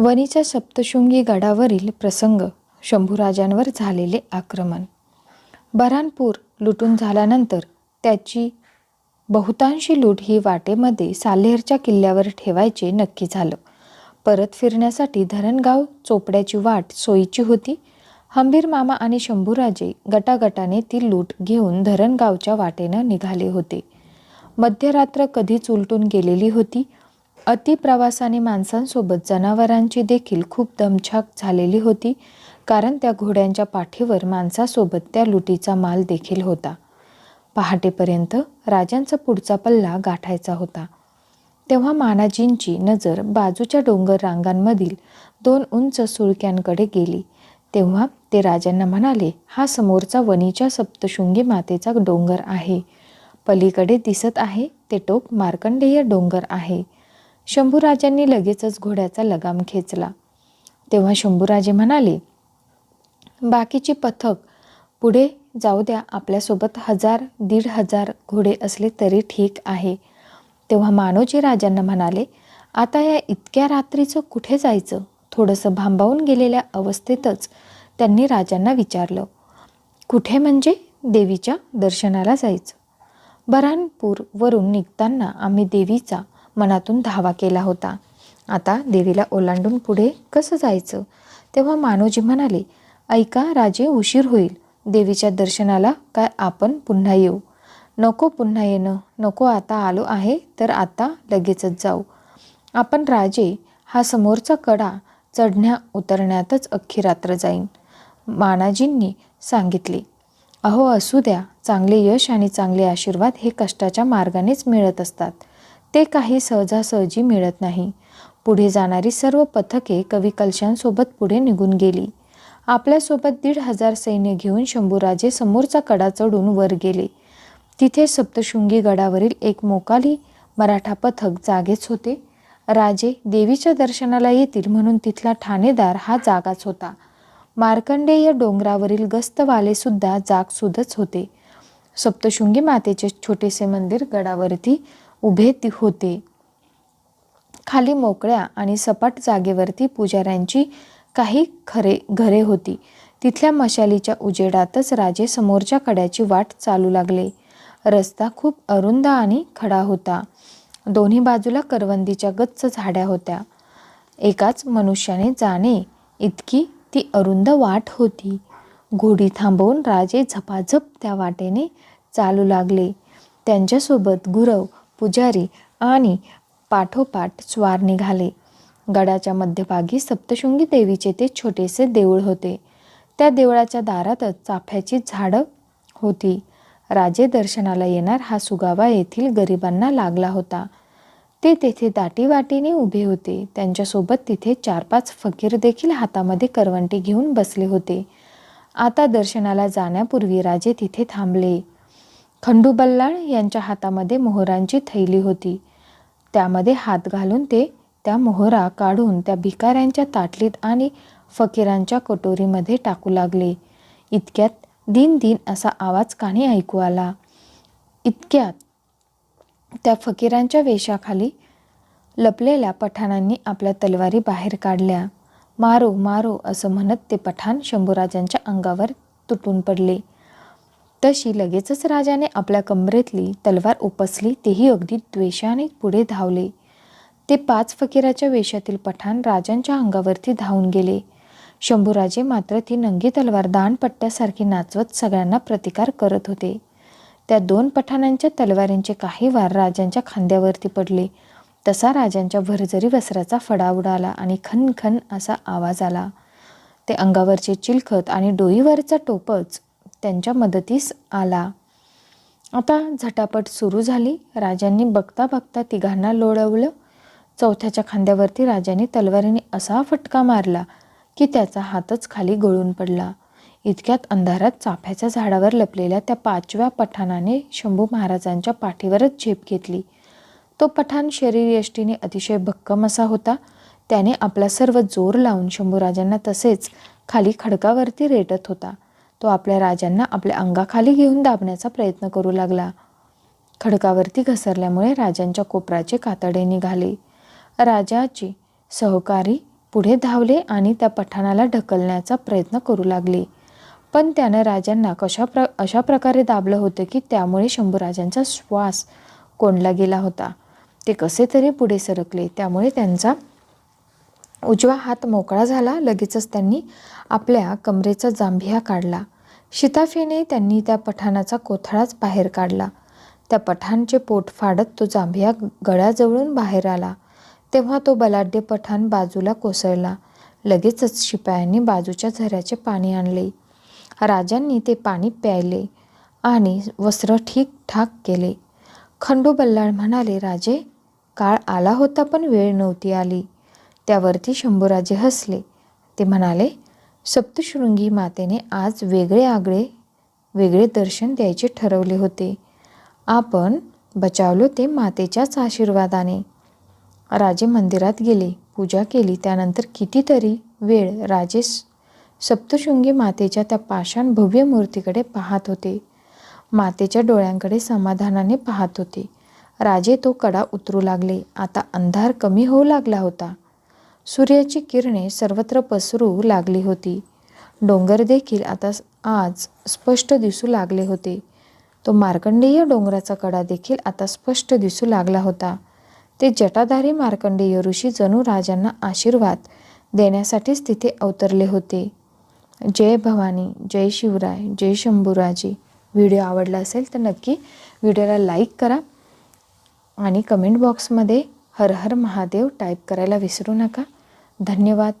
वणीच्या सप्तशृंगी गडावरील प्रसंग शंभूराजांवर झालेले आक्रमण. बऱ्हाणपूर लुटून झाल्यानंतर त्याची बहुतांशी लूट ही वाटेमध्ये साल्हेरच्या किल्ल्यावर ठेवायचे नक्की झालं. परत फिरण्यासाठी धरणगाव चोपड्याची वाट सोयीची होती. हंबीर मामा आणि शंभूराजे गटागटाने ती लूट घेऊन धरणगावच्या वाटेनं निघाले होते. मध्यरात्र कधीच उलटून गेलेली होती. अति प्रवासाने माणसांसोबत जनावरांची देखील खूप दमछाक झालेली होती कारण त्या घोड्यांच्या पाठीवर माणसासोबत त्या लुटीचा माल देखील होता. पहाटेपर्यंत राजांचा पुढचा पल्ला गाठायचा होता. तेव्हा मानाजींची नजर बाजूच्या डोंगर रांगांमधील दोन उंच सुळक्यांकडे गेली. तेव्हा ते राजांना म्हणाले हा समोरचा वनीच्या सप्तशृंगी मातेचा डोंगर आहे. पलीकडे दिसत आहे ते टोक मार्कंडेय डोंगर आहे. शंभूराजांनी लगेचच घोड्याचा लगाम खेचला. तेव्हा शंभूराजे म्हणाले बाकीची पथक पुढे जाऊ द्या. आपल्यासोबत हजार दीड हजार घोडे असले तरी ठीक आहे. तेव्हा मानोजी राजांना म्हणाले आता या इतक्या रात्रीचं कुठे जायचं? थोडंसं भांबावून गेलेल्या अवस्थेतच त्यांनी राजांना विचारलं कुठे म्हणजे देवीच्या दर्शनाला जायचं? बरानपूरवरून निघताना आम्ही देवीचा मनातून धावा केला होता. आता देवीला ओलांडून पुढे कसं जायचं? तेव्हा मानोजी म्हणाले ऐका राजे उशीर होईल. देवीच्या दर्शनाला काय आपण पुन्हा येऊ? नको पुन्हा येणं. नको आता आलो आहे तर आता लगेचच जाऊ. आपण राजे हा समोरचा कडा चढण्या उतरण्यातच अख्खी रात्र जाईन. मानाजींनी सांगितले अहो असू द्या. चांगले यश आणि चांगले आशीर्वाद हे कष्टाच्या मार्गानेच मिळत असतात. ते काही सहजासहजी मिळत नाही. पुढे जाणारी सर्व पथके कवी कलशांसोबत पुढे निघून गेली. आपल्यासोबत दीड हजार सैन्य घेऊन शंभूराजे समोरचा कडा चढून वर गेले. तिथे सप्तशृंगी गडावरील एक मोकाली मराठा पथक जागेच होते. राजे देवीच्या दर्शनाला येतील म्हणून तिथला ठाणेदार हा जागाच होता. मार्कंडेय डोंगरावरील गस्तवालेसुद्धा जागसुदच होते. सप्तशृंगी मातेचे छोटेसे मंदिर गडावरती उभे ती होते. खाली मोकळ्या आणि सपाट जागेवरती पुजाऱ्यांची काही खरे घरे होती. तिथल्या मशालीच्या उजेडातच राजे समोरच्या कड्याची वाट चालू लागले. रस्ता खूप अरुंद आणि खडा होता. दोन्ही बाजूला करवंदीच्या गच्च झाड्या होत्या. एकाच मनुष्याने जाणे इतकी ती अरुंद वाट होती. घोडी थांबवून राजे झपाझप त्या वाटेने चालू लागले. त्यांच्यासोबत गुरव पुजारी आणि पाठोपाठ स्वार निघाले. गडाच्या मध्यभागी सप्तशृंगी देवीचे ते छोटेसे देऊळ होते. त्या देवळाच्या दारातच चाफ्याची झाडं होती. राजे दर्शनाला येणार हा सुगावा येथील गरिबांना लागला होता. ते तेथे दाटीवाटीने उभे होते. त्यांच्यासोबत तिथे चार पाच फकीर देखील हातामध्ये करवंटी घेऊन बसले होते. आता दर्शनाला जाण्यापूर्वी राजे तिथे थांबले. खंडूबल्लाळ यांच्या हातामध्ये मोहरांची थैली होती. त्यामध्ये हात घालून ते त्या मोहरा काढून त्या भिकाऱ्यांच्या ताटलीत आणि फकीरांच्या कटोरीमध्ये टाकू लागले. इतक्यात दिन दिन असा आवाज काणी ऐकू आला. इतक्यात त्या फकीरांच्या वेशाखाली लपलेल्या पठाणांनी आपल्या तलवारी बाहेर काढल्या. मारो मारो असं म्हणत ते पठाण शंभूराजांच्या अंगावर तुटून पडले. तशी लगेचच राजाने आपल्या कमरेतली तलवार उपसली तेही अगदी द्वेषाने पुढे धावले. ते पाच फकीराच्या वेशातील पठाण राजांच्या अंगावरती धावून गेले. शंभूराजे मात्र ती नंगी तलवार दानपट्ट्यासारखी नाचवत सगळ्यांना प्रतिकार करत होते. त्या दोन पठाणांच्या तलवारींचे काही वार राजांच्या खांद्यावरती पडले. तसा राजांच्या भरजरी वस्त्राचा फडा उडाला आणि खन खन असा आवाज आला. ते अंगावरचे चिलखत आणि डोईवरचा टोपच त्यांच्या मदतीस आला. आता झटापट सुरू झाली. राजांनी बघता बघता तिघांना लोळवलं. चौथ्याच्या खांद्यावरती राजाने तलवारीने असा फटका मारला की त्याचा हातच खाली गळून पडला. इतक्यात अंधारात चाफ्याच्या झाडावर लपलेल्या त्या पाचव्या पठाणाने शंभू महाराजांच्या पाठीवरच झेप घेतली. तो पठाण शरीरयष्टीने अतिशय भक्कम असा होता. त्याने आपला सर्व जोर लावून शंभूराजांना तसेच खाली खडकावरती रेटत होता. तो आपल्या राजांना आपल्या अंगाखाली घेऊन दाबण्याचा प्रयत्न करू लागला. खडकावरती घसरल्यामुळे राजांच्या कोपराचे कातडे निघाले. राजाची सहकारी पुढे धावले आणि त्या पठाणाला ढकलण्याचा प्रयत्न करू लागले. पण त्यानं राजांना कशा प्र अशा प्रकारे दाबलं होतं की त्यामुळे शंभूराजांचा श्वास कोंडला गेला होता. ते कसे तरी पुढे सरकले त्यामुळे त्यांचा उजवा हात मोकळा झाला लगेचच त्यांनी आपल्या कमरेचा जांभिया काढला. शिताफीने त्यांनी त्या पठाणाचा कोथळाच बाहेर काढला. त्या पठाणचे पोट फाडत तो जांभिया गळ्याजवळून बाहेर आला. तेव्हा तो बलाढ्य पठाण बाजूला कोसळला. लगेचच शिपायांनी बाजूच्या झऱ्याचे पाणी आणले. राजांनी ते पाणी प्यायले आणि वस्त्र ठीकठाक केले. खंडू बल्लाळ म्हणाले राजे काळ आला होता पण वेळ नव्हती आली. त्यावरती शंभूराजे हसले. ते म्हणाले सप्तशृंगी मातेने आज वेगळे आगळे वेगळे दर्शन द्यायचे ठरवले होते. आपण बचावलो ते मातेच्याच आशीर्वादाने. राजे मंदिरात गेले. पूजा केली. त्यानंतर कितीतरी वेळ राजे स- सप्तशृंगी मातेच्या त्या पाषाण भव्य मूर्तीकडे पाहत होते. मातेच्या डोळ्यांकडे समाधानाने पाहत होते. राजे तो कडा उतरू लागले. आता अंधार कमी होऊ लागला होता. सूर्याची किरणे सर्वत्र पसरू लागली होती. डोंगर देखील आता आज स्पष्ट दिसू लागले होते. तो मार्कंडेय डोंगराचा कडा देखील आता स्पष्ट दिसू लागला होता. ते जटाधारी मार्कंडेय ऋषी जणू राजांना आशीर्वाद देण्यासाठीच तिथे अवतरले होते. जय भवानी जय शिवराय जय शंभूराजी. व्हिडिओ आवडला असेल तर नक्की व्हिडिओला लाईक करा आणि कमेंट बॉक्समध्ये हर हर महादेव टाईप करायला विसरू नका. धन्यवाद.